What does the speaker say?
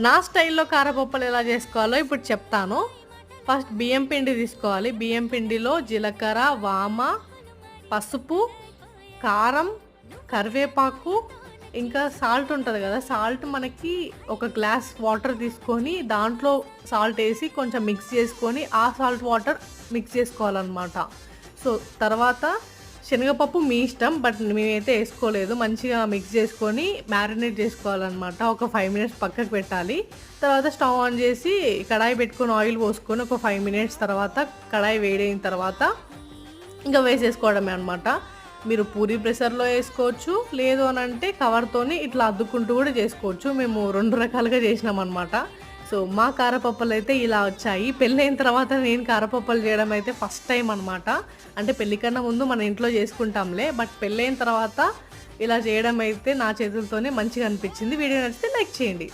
నా స్టైల్లో కారపప్పులు ఎలా చేసుకోవాలో ఇప్పుడు చెప్తాను. ఫస్ట్ బియ్యం పిండి తీసుకోవాలి. బియ్యం పిండిలో జీలకర్ర వామ పసుపు కారం కరివేపాకు ఇంకా సాల్ట్ ఉంటుంది కదా సాల్ట్ మనకి ఒక గ్లాస్ వాటర్ తీసుకొని దాంట్లో సాల్ట్ వేసి కొంచెం మిక్స్ చేసుకొని ఆ సాల్ట్ వాటర్ మిక్స్ చేసుకోవాలన్నమాట. సో తర్వాత శనగపప్పు మీ ఇష్టం బట్ మేమైతే వేసుకోలేదు. మంచిగా మిక్స్ చేసుకొని మ్యారినేట్ చేసుకోవాలన్నమాట. ఒక ఫైవ్ మినిట్స్ పక్కకు పెట్టాలి. తర్వాత స్టవ్ ఆన్ చేసి కడాయి పెట్టుకొని ఆయిల్ పోసుకొని ఒక ఫైవ్ మినిట్స్ తర్వాత కడాయి వేడైన తర్వాత ఇంకా వేసేసుకోవడమే అనమాట మీరు పూరి ప్రెషర్లో వేసుకోవచ్చు లేదు అని అంటే కవర్తోని ఇట్లా అద్దుకుంటూ కూడా చేసుకోవచ్చు. మేము రెండు రకాలుగా చేసినాం అనమాట సో మా కారపప్పలు అయితే ఇలా వచ్చాయి. పెళ్ళైన తర్వాత నేను కారపప్పలు చేయడం అయితే ఫస్ట్ టైం అనమాట అంటే పెళ్ళి కన్నా ముందు మన ఇంట్లో చేసుకుంటాంలే బట్ పెళ్ళైన తర్వాత ఇలా చేయడం అయితే నా చేతులతోనే మంచిగా అనిపించింది. వీడియో నచ్చితే లైక్ చేయండి.